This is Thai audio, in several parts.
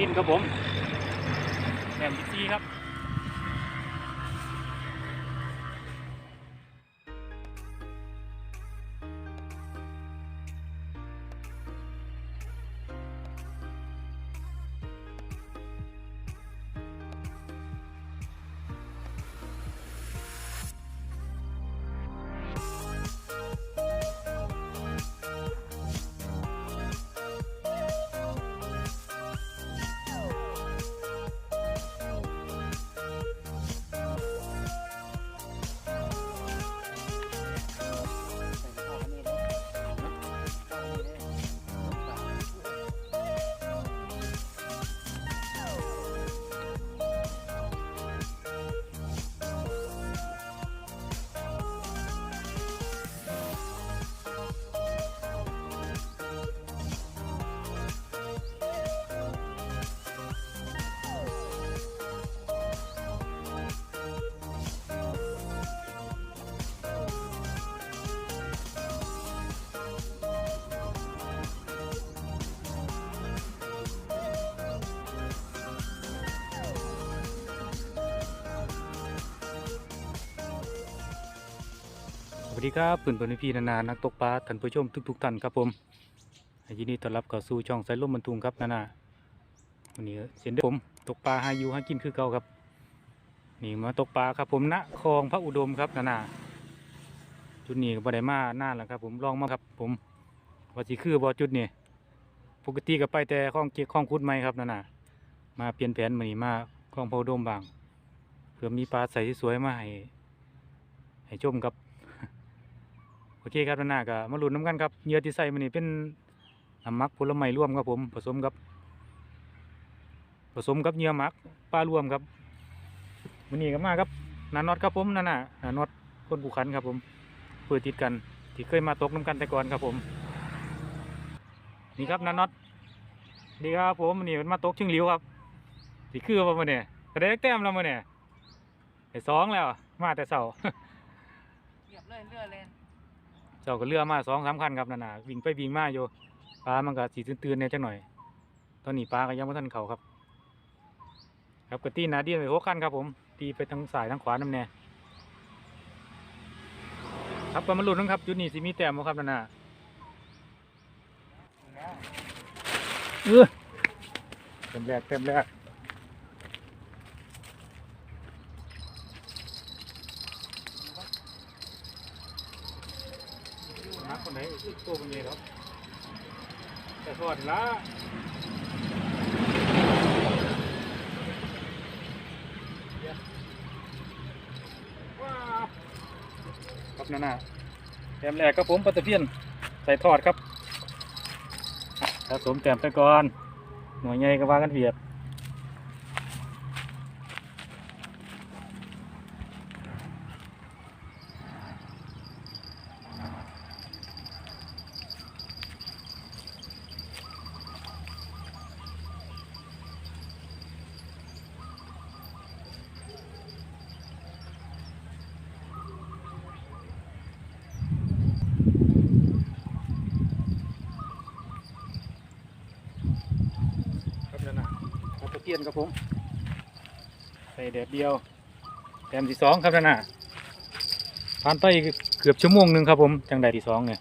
นินครับผมแหลมสิซี่ครับ วัสดีครับปืนปืนพี่นานานักตกปลาท่านผู้ชมทุกๆท่านครับผมยินดีต้อนรับเข้าสู่ช่องสายลมบรรทุงครับนานาวันนี้เช่นเดิมผมตกปลาหายู่หากินคือเก่าครับ นี่มาตกปลาครับผมณคลองพระอุดมครับนานาจุดนี้ก็บได้มาหน้าแล้วครับ ผมลองมาครับ ผมว่าสิคือบ่จุดนี้ปกติก็ไปแต่คลองเกียคลองคุดไม้ครับนานามาเปลี่ยนแผนมานี่มาคลองพระอุดมบางเพื่อมีปลาใสสวยมาให้ให้ชมครับ โอเคครับหน้าก็มาลุ้นน้ำกันครับเหยื่อที่ใส่มันนี่เป็นน้ำหมักผลไม้ร่วมครับผมผสมกับ ผสมกับเหยื่อหมักปลารวมครับมันนี่ก็มาครับนาน็อตครับผมนั่นน่ะนาน็อตคนผูกขันครับผมเพื่อติดกันที่เคยมาตกน้ำกันแต่ก่อนครับผม นี่ครับนาน็อตดีครับผมมันนี่มันมาตกชิงหลิวครับที่คือว่ามันเนี่ยกระเด็กแต้มแล้วมันเนี่ยไอ้สองแล้วมาแต่เสาเหยียบเลยเลื่อยเลย เจ้าก็เรือมาสองสามคันครับนั่นน่ะวิ่งไปวิ่งมาอยู่ปลามันก็สีตื่นๆเนี่ยจังหน่อย ตอนนี้ปลาก็ยังไม่ทันเขาครับ ครับกตีหนาดีไปหกคันครับ ผมตีไปทางสายทางขวาน้ำแน่ครับก็มาลุ้นนะครับจุดนี้สิมีแต้มครับนั่นน่ะเออเต็มแรกเต็มแรก นักคนไหนอีกตัวคนนี้ครับแต่ทอดละว้าครับนั่นน่ะแต้มแรกครับผมปลาตะเพียนใส่ทอดครับอะสะสมแต้มไปก่อน หน่วยใหญ่ก็ว่ากันเบียดครับนั่นน่ะียนครับผม ใส่แดดเดียวแต้มที่สองครับนั่นน่ะผ่านไปเกือบชั่วโมงหนึ่งครับผมจังใดที่สองเนี่ย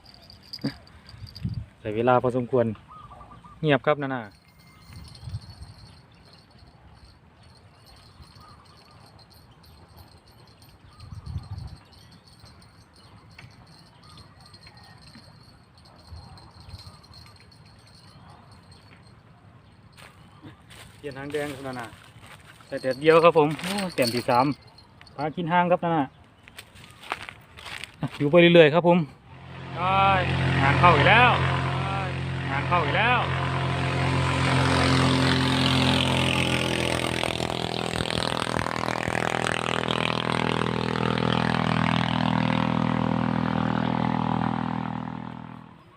ใส่เวลาพอสมควร เงียบครับนั่นน่ะ เปลี่ยนหางแดงครับนั่นน่ะใส่แดดเดียวครับผมโอ้แต้มที่สามปลากินห้างครับนั่นน่ะอะอยู่ไปเรื่อยๆครับผมได้งานเข้าอีกแล้วได้งานเข้าอีกแล้ว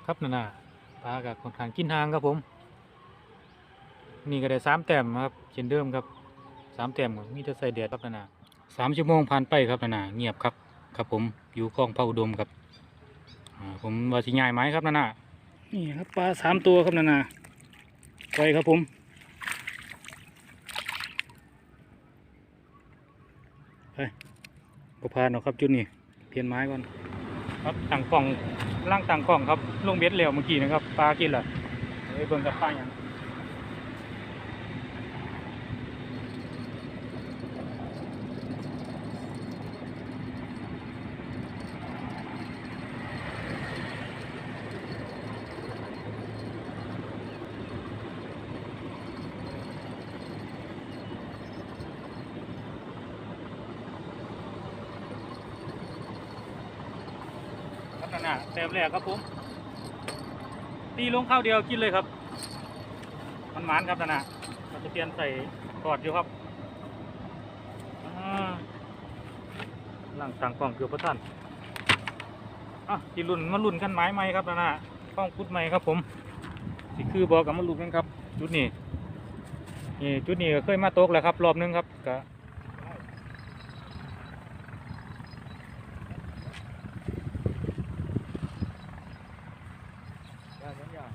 ครับนั่นน่ะปลากับคนขางกินหางครับผม นี่ก็ได้สามแต้มครับเช่นเดิมครับสามแต้มมีแต่ใส่เดียดครับนานาสามชั่วโมงผ่านไปครับนานาเงียบครับ ครับผมอยู่คลองพระอุดมครับผมว่าสิง่ายไหมครับนานานี่ครับปลาสามตัวครับนานาไปครับผมไปก็พาเนาครับจุดนี้เพียนไม้ก่อนครับต่างกล่องล่างต่างกล่องครับลงเบ็ดเร็วเมื่อกี้นะครับปลากินเหรอเฮ้ยเบิ่งกับปลาอย่าง แรกครับผม ตีลงข้าวเดียวกินเลยครับ มันหมานครับนั่นะเราจะเปลี่ยนใส่กอดอยู่ครับอ่าล่างต่างกล่องเกือบพระท่านอะจีรุ่นมารุ่นกันไม้ไหมครับนั่นะกล้องพุดไหมครับผมสิคือบอกกับมารุ่นกันครับ จุดนี้นี่จุดนี้ก็เคยมาโต๊กแล้วครับ รอบนึงครับก็ได้สองอย่าง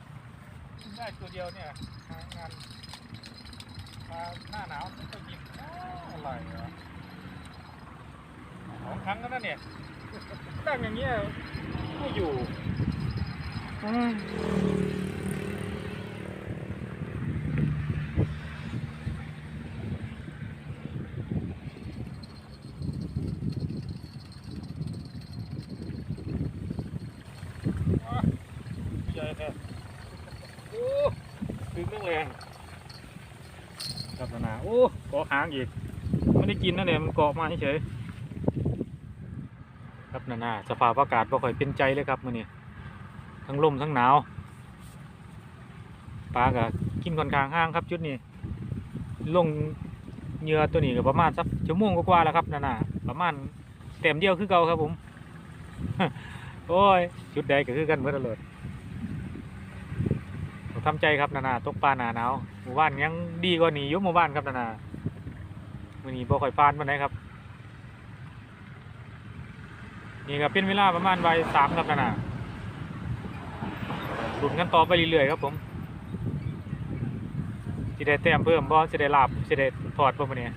ได้ตัวเดียวเนี่ยหางานมาหน้าหนาวม่ต้องกินอ้าวอะไรวะสองครั้งแล้วนะเนี่ยตั้งอย่างเงี้ยไม่อยู่อืมว้าใหญ่แท้โอ้ถึงเรื่องแรงครับนาโอ้เกาะหางอีกไม่ได้กินนะเนี่ยมันเกาะมาเฉยครับนานาสภาพอากาศบ่ค่อยเป็นใจเลยครับมื้อนี้ทั้งลมทั้งหนาวปลาก็กินค่อนข้างห้างครับ จุดนี้ลงเหยื่อตัวนี้ก็ประมาณสักชั่วโมงกว่าแล้วครับนานาประมาณเต็มเดียวคือเก่าครับผม โอ้ย จุดใดก็คือกันเมื่อตลอด ทำใจครับนานาตกปลาหนาหนาวหมู่บ้านยังดีกว่านี้ยุบหมู่บ้านครับนานาวันนี้บ่ค่อยฟานวันไหนครับ นี่ก็เป็นเวลาประมาณวัยสามครับนานาหลุดกันต่อไปเรื่อยๆครับผมสิได้แต้มเพิ่มบ่สิได้ลาบสิได้ถอดบ่มื้อนี้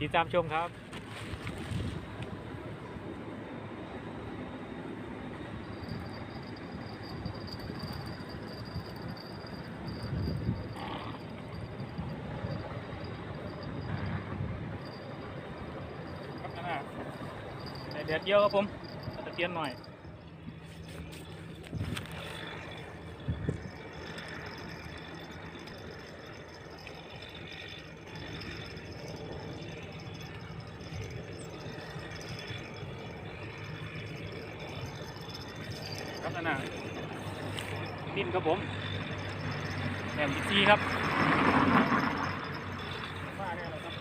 ติดตามชมครับนะฮะใส่ แดดเดียวครับผมตะเกียนหน่อยครับนั่นน่ะดิ้นครับผมแหนมจีครับว่าเนี่ยแหละครับ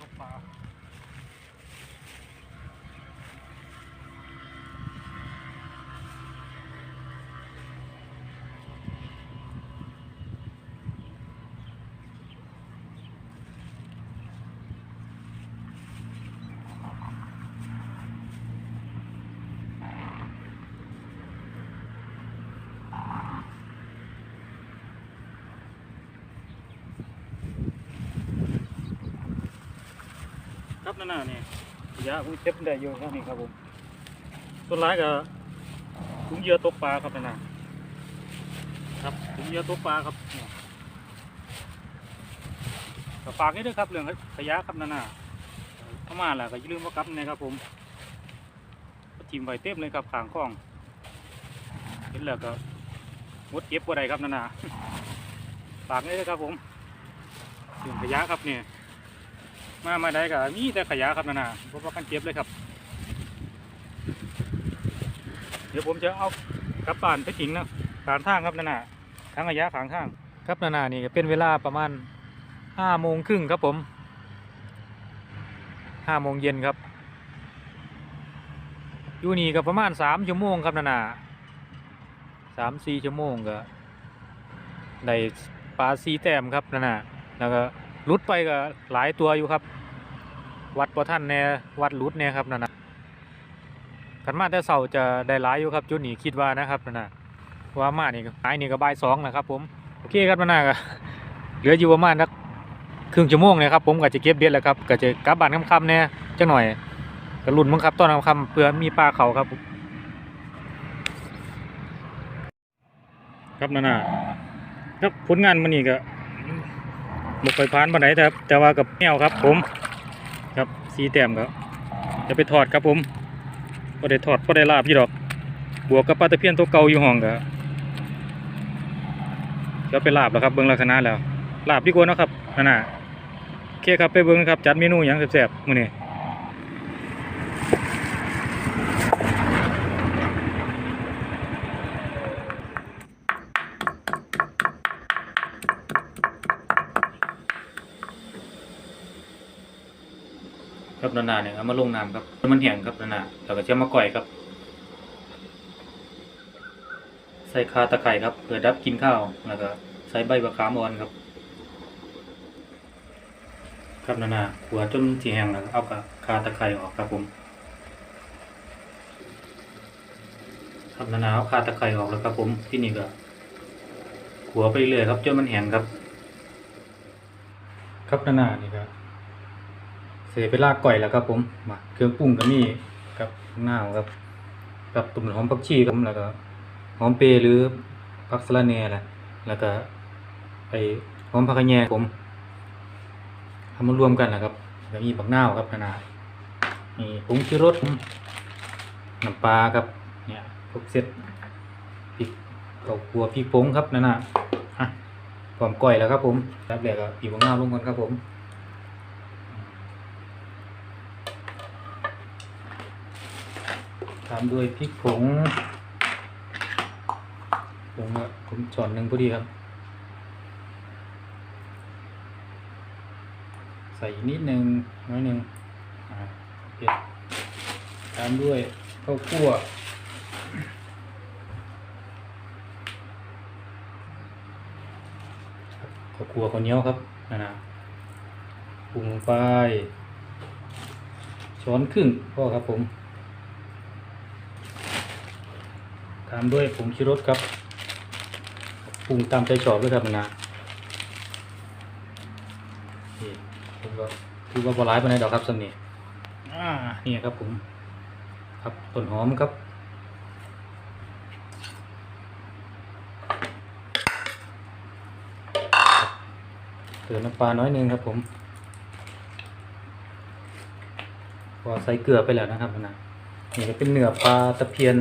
ตกปลา ครับนั่นน่ะนี่ยาอุ้ยเจ็บได้อยู่ครับนี่ครับผมต้นไม้กับถุงเหยื่อตกปลาครับนั่นน่ะครับถุงเหยื่อตกปลาครับเนี่ยก็ฝากนี่ด้วยครับเรื่องขยะครับนั่นน่ะเข้ามาแล้วก็อย่าลืมว่ากลับนะครับผมก็ทิมไว้เต็มเลยครับขางคลองเห็นแล้วก็งดเก็บบ่ได้ครับนั่นน่ะฝากนี่ด้วยครับผมเรื่องขยะครับเนี่ย มามาได้ก็มีแต่ขยะครับนั่นะเพราะว่ากันเก็บเลยครับ เดี๋ยวผมจะเอากลับบ้านไปทิ้งนะขางทางครับนั่นะทางขยะขางทาง ครับนั่นะนี่ก็เป็นเวลาประมาณห้าโมงครึ่งครับผมห้าโมงเย็นครับอยู่นี่ก็ประมาณสามชั่วโมงครับนั่นน่ะสามสี่ชั่วโมงก็ได้ปลาสีแต้มครับนั่นน่ะแล้วก็ หลุดไปก็หลายตัวอยู่ครับ วัดประท่านแน่วัดหลุดแน่ครับนั่นนะกันมาแต่เสาจะได้หลายอยู่ครับจุดนี้คิดว่านะครับนั่นนะว่ามานี่ก็หายนี่ก็บ่ายสองนะครับ ผมโอเคครับนั่นน่ะก็เหลืออยู่ประมาณนักครึ่งชั่วโมงเลยครับผมก็จะเก็บเบ็ดแล้วครับก็จะกลับบ้านค่ำๆแน่ยจังหน่อยก็ลุ้นมั้งครับตอนค่ำๆเพื่อมีปลาเขาครับ ครับนั่นน่ะครับผลงานมันนี่ก็ บกไปพานปันไดแต่ครับแต่ว่ากับแมวครับ ผม ครับสีแต้มครับจะไปถอดครับผมก็ได้ถอดก็ได้ลาบยี่ดอก บวกกับปลาตะเพียนตัวเก่าอยู่ห้องก็จะไปลาบแล้วครับเบิ้งลักษณะแล้วลาบดีกว่านะครับนั่นน่ะโอเคครับไปเบิ้งครับจัดเมนูอย่างแซ่บๆมื้อนี้ ครับนานาเนี่ยเอามาลงน้ำครับ มันแห้งครับนานาแล้วก็จะมาก่อยครับ ใส่คาตะไคร่ครับเพื่อดับกินข้าวแล้วก็ใส่ใบมะขามอ่อนครับ ครับนานาหัวจนสีแห้งแล้วเอากับคาตะไคร่ออกครับผมครับนานาเอาคาตะไคร่ออกแล้วครับผมที่นี่ก็หัวไปเรื่อยครับจนมันแห้งครับ ครับนานานี่ครับ เสไปลากก่อยแล้วครับผมมาเครื่องปรุงก็มีกับหน้าครับกับตุ่มหอมผักชีครับแล้วก็หอมเปรย์หรือผักสะระแหน่แหละแล้วก็ไปหอมผักกระแยงผมทำมารวมกันนะครับแล้วมีผักหน้าครับขนานานี่ผงชูรสน้ำปลาครับเนี่ยพวกเสร็จพริกข้าวคั่วพริกผงครับนานาอะพร้อมก่อยแล้วครับผมรับแล้วก็ปีกผักหน้าลงก่อนครับผมามด้วยพริกผงผงอะผมช้อนหนึ่งพอดีครับ ใส่นิดหนึ่งน้อยหนึ่งอ่าโอเคตามด้วยข้าวคั่วข้าวคั่วข้าวเหนียวครับนั่นนะปรุงไปช้อนครึ่งพ่อครับผม ตามด้วยผงชูรสครับปรุงตามใจชอบด้วยครับนะนี่ผมก็ถือว่าบอร้ายไปไหนใดดอกครับสำนีอ่านี่ครับผม ครับต้นหอมครับเติมน้ำปลาน้อยหนึงครับผมพอใส่เกลือไปแล้วนะครับนะ นี่ก็เป็นเนื้อปลาตะเพียน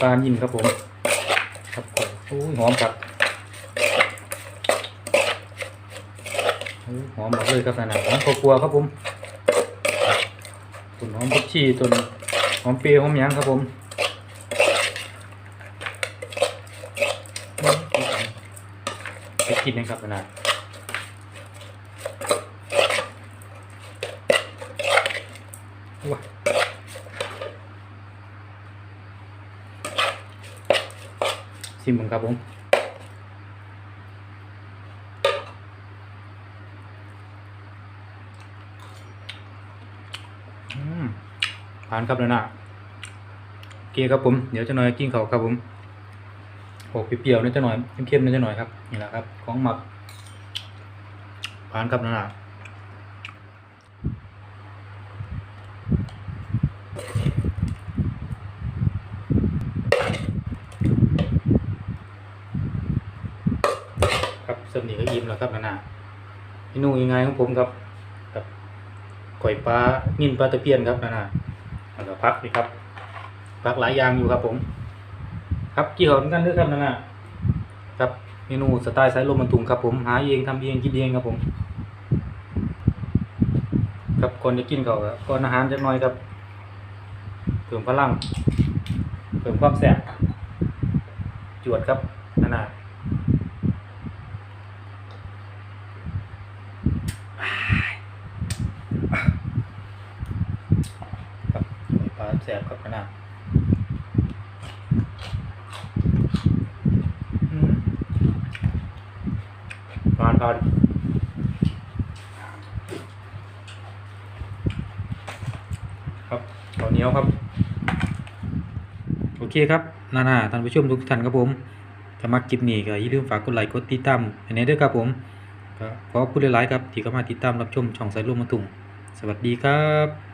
ปลายินครับผม ครับโอ้ยหอมครับโอ้ยหอมมากเลยครับนะหอมข้าวคั่วครับผมต้นหอมผักชีต้นหอมเปรี้ยวหอมยางครับผมไปกินนะครับนะนะว้า ชิมมึงครับผมผ่านครับเลยนะโอเคครับผม เดี๋ยวจะหน่อยกินเขาครับผมโอ้เปรี้ยวๆนิดจะหน่อยเข้มๆนิดจะหน่อยครับนี่แหละครับ ของหมักผ่านครับนะนะครับเสำนีก็อิ่มแล้วครับนะนะ เมนูยังไงของผมครับกับก๋วยปลานิ่นปลาตะเพียนครับนะนะแล้วก็พักนี่ครับพักหลายอย่างอยู่ครับผม ครับกี่หอมกันด้วยครับนะนะครับเมนูสไตล์สายลมมันตุงครับผมหาเองทำเองกินเองครับผม ครับก่อนจะกินเขาก่อนอาหารจักหน่อยครับเพิ่มพลังเพิ่มความแซ่บจวดครับนานาครับปลาแซ่บครับนานาอืมอนครับข้าวเหนียวครับ โอเคครับนานาท่านผู้ชมทุกท่านครับผมถ้ามักคลิปนี้ก็อย่าลืมฝากกดไลค์กดติดตามให้ในเด้อครับผมขอพูดหลายๆครับที่เข้ามาติดตามรับชมช่องสายลมมาตุงสวัสดีครับ